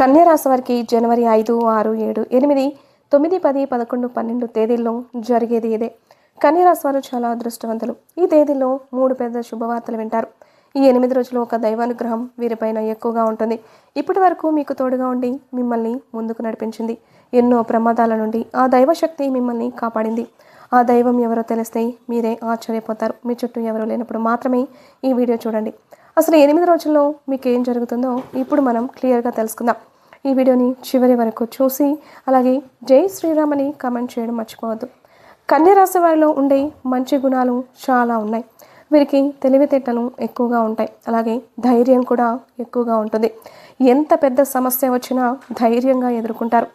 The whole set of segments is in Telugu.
కన్యారాశి వారికి జనవరి ఐదు ఆరు ఏడు ఎనిమిది తొమ్మిది పది పదకొండు పన్నెండు తేదీల్లో జరిగేది ఇదే. కన్యారాశి వారు చాలా అదృష్టవంతులు. ఈ తేదీల్లో మూడు పెద్ద శుభవార్తలు వింటారు. ఈ ఎనిమిది రోజులు ఒక దైవానుగ్రహం వీరిపైన ఎక్కువగా ఉంటుంది. ఇప్పటి వరకు మీకు తోడుగా ఉండి మిమ్మల్ని ముందుకు నడిపించింది. ఎన్నో ప్రమాదాల నుండి ఆ దైవశక్తి మిమ్మల్ని కాపాడింది. ఆ దైవం ఎవరో తెలిస్తే మీరే ఆశ్చర్యపోతారు. మీ చుట్టూ ఎవరో లేనప్పుడు మాత్రమే ఈ వీడియో చూడండి. అసలు ఎనిమిది రోజుల్లో మీకు ఏం జరుగుతుందో ఇప్పుడు మనం క్లియర్గా తెలుసుకుందాం. ఈ వీడియోని చివరి వరకు చూసి అలాగే జై శ్రీరామ్ అని కామెంట్ చేయడం మర్చిపోవద్దు. కన్య రాశి వారిలో ఉండే మంచి గుణాలు చాలా ఉన్నాయి. వీరికి తెలివితేటలు ఎక్కువగా ఉంటాయి. అలాగే ధైర్యం కూడా ఎక్కువగా ఉంటుంది. ఎంత పెద్ద సమస్య వచ్చినా ధైర్యంగా ఎదుర్కొంటారు.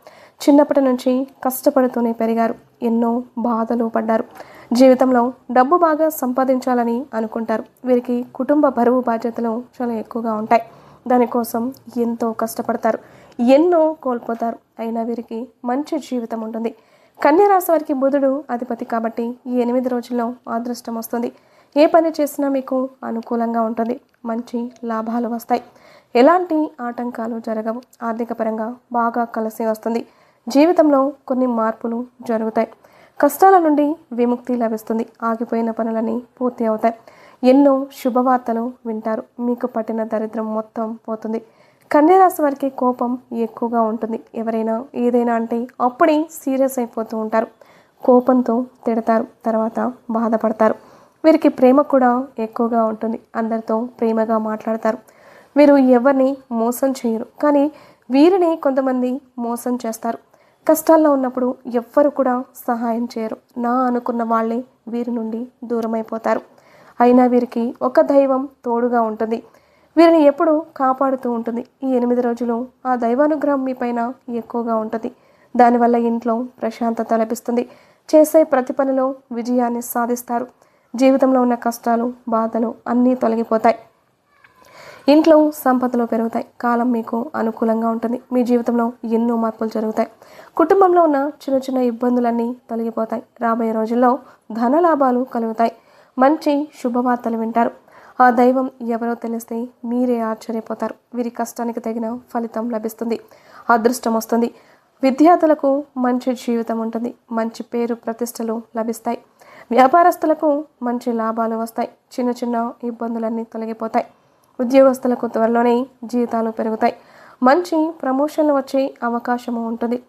చిన్నప్పటి నుంచి కష్టపడుతూనే పెరిగారు. ఎన్నో బాధలు పడ్డారు. జీవితంలో డబ్బు బాగా సంపాదించాలని అనుకుంటారు. వీరికి కుటుంబ బరువు బాధ్యతలు చాలా ఎక్కువగా ఉంటాయి. దానికోసం ఎంతో కష్టపడతారు. ఎన్నో కోల్పోతారు. అయినా వీరికి మంచి జీవితం ఉంటుంది. కన్యరాశి వారికి బుధుడు అధిపతి కాబట్టి ఈ ఎనిమిది రోజుల్లో అదృష్టం వస్తుంది. ఏ పని చేసినా మీకు అనుకూలంగా ఉంటుంది. మంచి లాభాలు వస్తాయి. ఎలాంటి ఆటంకాలు జరగవు. ఆర్థిక పరంగా బాగా కలిసి వస్తుంది. జీవితంలో కొన్ని మార్పులు జరుగుతాయి. కష్టాల నుండి విముక్తి లభిస్తుంది. ఆగిపోయిన పనులన్నీ పూర్తి అవుతాయి. ఎన్నో శుభవార్తలు వింటారు. మీకు పట్టిన దరిద్రం మొత్తం పోతుంది. కన్యారాశి వారికి కోపం ఎక్కువగా ఉంటుంది. ఎవరైనా ఏదైనా అంటే అప్పుడే సీరియస్ అయిపోతూ ఉంటారు. కోపంతో తిడతారు. తర్వాత బాధపడతారు. వీరికి ప్రేమ కూడా ఎక్కువగా ఉంటుంది. అందరితో ప్రేమగా మాట్లాడతారు. వీరు ఎవరిని మోసం చేయరు. కానీ వీరిని కొంతమంది మోసం చేస్తారు. కష్టాల్లో ఉన్నప్పుడు ఎవ్వరు కూడా సహాయం చేయరు. నా అనుకున్న వాళ్ళే వీరి నుండి దూరమైపోతారు. అయినా వీరికి ఒక దైవం తోడుగా ఉంటుంది. వీరిని ఎప్పుడూ కాపాడుతూ ఉంటుంది. ఈ ఎనిమిది రోజులు ఆ దైవానుగ్రహం మీ పైన ఎక్కువగా ఉంటుంది. దానివల్ల ఇంట్లో ప్రశాంతత లభిస్తుంది. చేసే ప్రతి పనిలో విజయాన్ని సాధిస్తారు. జీవితంలో ఉన్న కష్టాలు బాధలు అన్నీ తొలగిపోతాయి. ఇంట్లో సంపదలు పెరుగుతాయి. కాలం మీకు అనుకూలంగా ఉంటుంది. మీ జీవితంలో ఎన్నో మార్పులు జరుగుతాయి. కుటుంబంలో ఉన్న చిన్న చిన్న ఇబ్బందులన్నీ తొలగిపోతాయి. రాబోయే రోజుల్లో ధన లాభాలు కలుగుతాయి. మంచి శుభవార్తలు వింటారు. ఆ దైవం ఎవరో తెలిస్తే మీరే ఆశ్చర్యపోతారు. వీరి కష్టానికి తగిన ఫలితం లభిస్తుంది. అదృష్టం వస్తుంది. విద్యార్థులకు మంచి జీవితం ఉంటుంది. మంచి పేరు ప్రతిష్టలు లభిస్తాయి. వ్యాపారస్తులకు మంచి లాభాలు వస్తాయి. చిన్న చిన్న ఇబ్బందులన్నీ తొలగిపోతాయి. ఉద్యోగస్తులకు త్వరలోనే జీతాలు పెరుగుతాయి. మంచి ప్రమోషన్లు వచ్చే అవకాశము ఉంటుంది.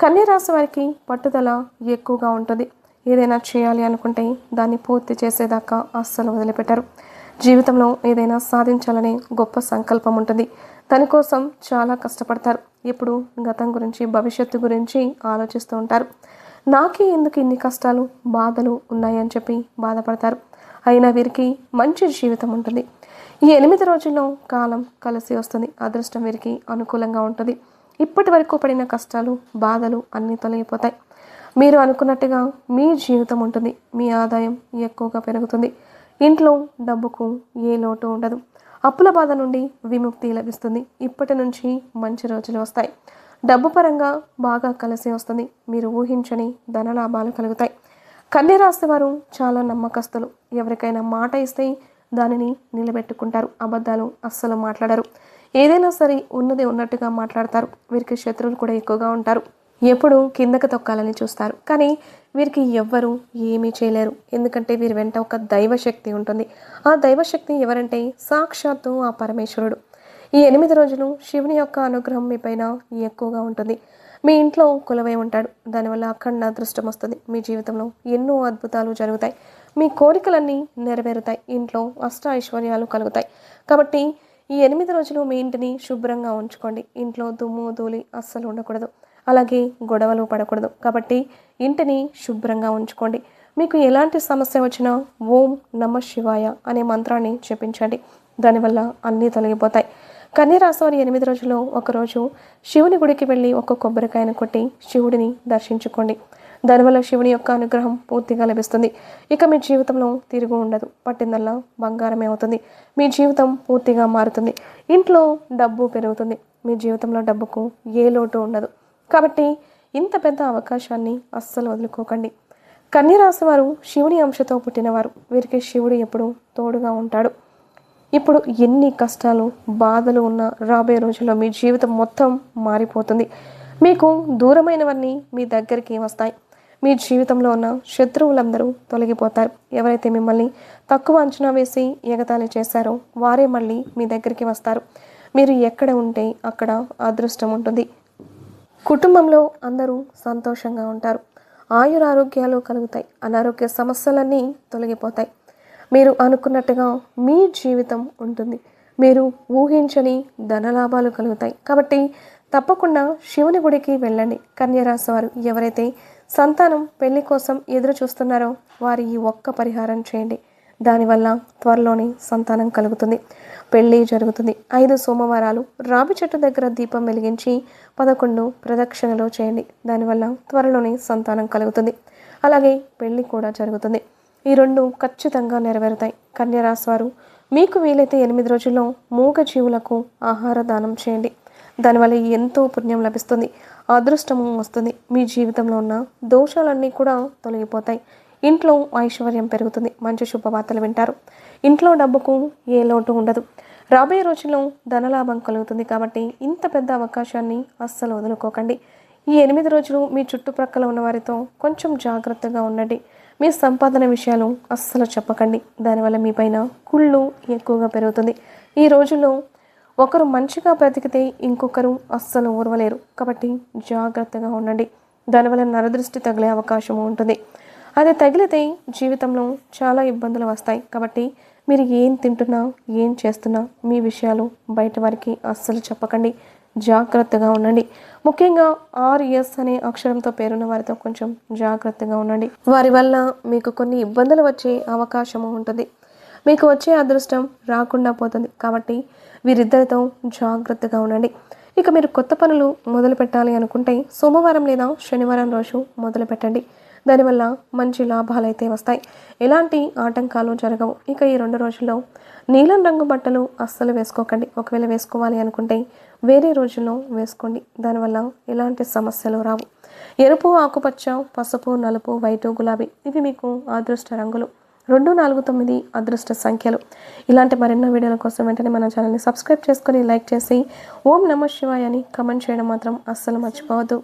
కన్యరాశి వారికి పట్టుదల ఎక్కువగా ఉంటుంది. ఏదైనా చేయాలి అనుకుంటే దాన్ని పూర్తి చేసేదాకా అస్సలు వదిలిపెట్టరు. జీవితంలో ఏదైనా సాధించాలనే గొప్ప సంకల్పం ఉంటుంది. దానికోసం చాలా కష్టపడతారు. ఎప్పుడు గతం గురించి భవిష్యత్తు గురించి ఆలోచిస్తూ ఉంటారు. నాకే ఎందుకు ఇన్ని కష్టాలు బాధలు ఉన్నాయని చెప్పి బాధపడతారు. అయినా వీరికి మంచి జీవితం ఉంటుంది. ఈ ఎనిమిది రోజుల్లో కాలం కలిసి వస్తుంది. అదృష్టం వీరికి అనుకూలంగా ఉంటుంది. ఇప్పటి వరకు పడిన కష్టాలు బాధలు అన్నీ తొలగిపోతాయి. మీరు అనుకున్నట్టుగా మీ జీవితం ఉంటుంది. మీ ఆదాయం ఎక్కువగా పెరుగుతుంది. ఇంట్లో డబ్బుకు ఏ లోటు ఉండదు. అప్పుల బాధ నుండి విముక్తి లభిస్తుంది. ఇప్పటి నుంచి మంచి రోజులు వస్తాయి. డబ్బు పరంగా బాగా కలిసి వస్తుంది. మీరు ఊహించని ధనలాభాలు కలుగుతాయి. కన్య రాశి వారు చాలా నమ్మకస్తులు. ఎవరికైనా మాట ఇస్తే దానిని నిలబెట్టుకుంటారు. అబద్ధాలు అస్సలు మాట్లాడరు. ఏదైనా సరే ఉన్నది ఉన్నట్టుగా మాట్లాడతారు. వీరికి శత్రువులు కూడా ఎక్కువగా ఉంటారు. ఎప్పుడు కిందకు తొక్కాలని చూస్తారు. కానీ వీరికి ఎవ్వరు ఏమీ చేయలేరు. ఎందుకంటే వీరి వెంట ఒక దైవశక్తి ఉంటుంది. ఆ దైవశక్తి ఎవరంటే సాక్షాత్తు ఆ పరమేశ్వరుడు. ఈ ఎనిమిది రోజులు శివుని యొక్క అనుగ్రహం మీ పైన ఎక్కువగా ఉంటుంది. మీ ఇంట్లో కులవై ఉంటాడు. దానివల్ల అఖండ అదృష్టం వస్తుంది. మీ జీవితంలో ఎన్నో అద్భుతాలు జరుగుతాయి. మీ కోరికలన్నీ నెరవేరుతాయి. ఇంట్లో అష్ట ఐశ్వర్యాలు కలుగుతాయి. కాబట్టి ఈ ఎనిమిది రోజులు మీ ఇంటిని శుభ్రంగా ఉంచుకోండి. ఇంట్లో దుమ్ము ధూళి అస్సలు ఉండకూడదు. అలాగే గొడవలు పడకూడదు. కాబట్టి ఇంటిని శుభ్రంగా ఉంచుకోండి. మీకు ఎలాంటి సమస్య వచ్చినా ఓం నమ శివాయ అనే మంత్రాన్ని చెప్పించండి దానివల్ల అన్నీ తొలగిపోతాయి. కన్య ఎనిమిది రోజుల్లో ఒకరోజు శివుని గుడికి వెళ్ళి ఒక కొబ్బరికాయను కొట్టి శివుడిని దర్శించుకోండి. దానివల్ల శివుని యొక్క అనుగ్రహం పూర్తిగా లభిస్తుంది. ఇక మీ జీవితంలో తిరుగు ఉండదు. పట్టిందల్లా బంగారమే అవుతుంది. మీ జీవితం పూర్తిగా మారుతుంది. ఇంట్లో డబ్బు పెరుగుతుంది. మీ జీవితంలో డబ్బుకు ఏ లోటు ఉండదు. కాబట్టి ఇంత పెద్ద అవకాశాన్ని అస్సలు వదులుకోకండి. కన్యరాశి వారు శివుని అంశతో పుట్టినవారు. వీరికి శివుడు ఎప్పుడు తోడుగా ఉంటాడు. ఇప్పుడు ఎన్ని కష్టాలు బాధలు ఉన్నా రాబోయే రోజుల్లో మీ జీవితం మొత్తం మారిపోతుంది. మీకు దూరమైనవన్నీ మీ దగ్గరికి వస్తాయి. మీ జీవితంలో ఉన్న శత్రువులందరూ తొలగిపోతారు. ఎవరైతే మిమ్మల్ని తక్కువ అంచనా వేసి ఎగతాళి చేశారో వారే మళ్ళీ మీ దగ్గరికి వస్తారు. మీరు ఎక్కడ ఉంటే అక్కడ అదృష్టం ఉంటుంది. కుటుంబంలో అందరూ సంతోషంగా ఉంటారు. ఆయురారోగ్యాలు కలుగుతాయి. అనారోగ్య సమస్యలన్నీ తొలగిపోతాయి. మీరు అనుకున్నట్టుగా మీ జీవితం ఉంటుంది. మీరు ఊహించని ధనలాభాలు కలుగుతాయి. కాబట్టి తప్పకుండా శివుని గుడికి వెళ్ళండి. కన్యరాశి వారు ఎవరైతే సంతానం పెళ్ళి కోసం ఎదురు చూస్తున్నారో వారి ఈ ఒక్క పరిహారం చేయండి. దానివల్ల త్వరలోనే సంతానం కలుగుతుంది. పెళ్ళి జరుగుతుంది. ఐదు సోమవారాలు రావి చెట్టు దగ్గర దీపం వెలిగించి పదకొండు ప్రదక్షిణలో చేయండి. దానివల్ల త్వరలోనే సంతానం కలుగుతుంది. అలాగే పెళ్ళి కూడా జరుగుతుంది. ఈ రెండు ఖచ్చితంగా నెరవేరుతాయి. కన్యరాశి వారు మీకు వీలైతే ఎనిమిది రోజుల్లో మూగ జీవులకు ఆహార దానం చేయండి. దానివల్ల ఎంతో పుణ్యం లభిస్తుంది. అదృష్టము వస్తుంది. మీ జీవితంలో ఉన్న దోషాలన్నీ కూడా తొలగిపోతాయి. ఇంట్లో ఐశ్వర్యం పెరుగుతుంది. మంచి శుభవార్తలు వింటారు. ఇంట్లో డబ్బుకు ఏ లోటు ఉండదు. రాబోయే రోజుల్లో ధనలాభం కలుగుతుంది కాబట్టి ఇంత పెద్ద అవకాశాన్ని అస్సలు వదులుకోకండి. ఈ ఎనిమిది రోజులు మీ చుట్టుప్రక్కల ఉన్న వారితో కొంచెం జాగ్రత్తగా ఉండండి. మీ సంపాదన విషయాలు అస్సలు చెప్పకండి. దానివల్ల మీ పైన కుళ్ళు ఎక్కువగా పెరుగుతుంది. ఈ రోజుల్లో ఒకరు మంచిగా బ్రతికితే ఇంకొకరు అస్సలు ఊరవలేరు. కాబట్టి జాగ్రత్తగా ఉండండి. దానివల్ల నరదృష్టి తగిలే అవకాశం ఉంటుంది. అది తగిలితే జీవితంలో చాలా ఇబ్బందులు వస్తాయి. కాబట్టి మీరు ఏం తింటున్నా ఏం చేస్తున్నా మీ విషయాలు బయట వారికి అస్సలు చెప్పకండి. జాగ్రత్తగా ఉండండి. ముఖ్యంగా ఆర్ఎస్ అనే అక్షరంతో పేరున్న వారితో కొంచెం జాగ్రత్తగా ఉండండి. వారి వల్ల మీకు కొన్ని ఇబ్బందులు వచ్చే అవకాశము ఉంటుంది. మీకు వచ్చే అదృష్టం రాకుండా పోతుంది. కాబట్టి వీరిద్దరితో జాగ్రత్తగా ఉండండి. ఇక మీరు కొత్త పనులు మొదలు పెట్టాలి అనుకుంటే సోమవారం లేదా శనివారం రోజు మొదలు పెట్టండి దానివల్ల మంచి లాభాలు అయితే వస్తాయి. ఎలాంటి ఆటంకాలు జరగవు. ఇక ఈ రెండు రోజుల్లో నీలం రంగు బట్టలు అస్సలు వేసుకోకండి. ఒకవేళ వేసుకోవాలి అనుకుంటే వేరే రోజుల్లో వేసుకోండి. దానివల్ల ఎలాంటి సమస్యలు రావు. ఎరుపు ఆకుపచ్చ పసుపు నలుపు వైటు గులాబీ ఇవి మీకు అదృష్ట రంగులు. రెండు నాలుగు తొమ్మిది అదృష్ట సంఖ్యలు. ఇలాంటి మరెన్నో వీడియోల కోసం వెంటనే మన ఛానల్ని సబ్స్క్రైబ్ చేసుకొని లైక్ చేసి ఓం నమ శివాయ అని కమెంట్ చేయడం మాత్రం అస్సలు మర్చిపోవద్దు.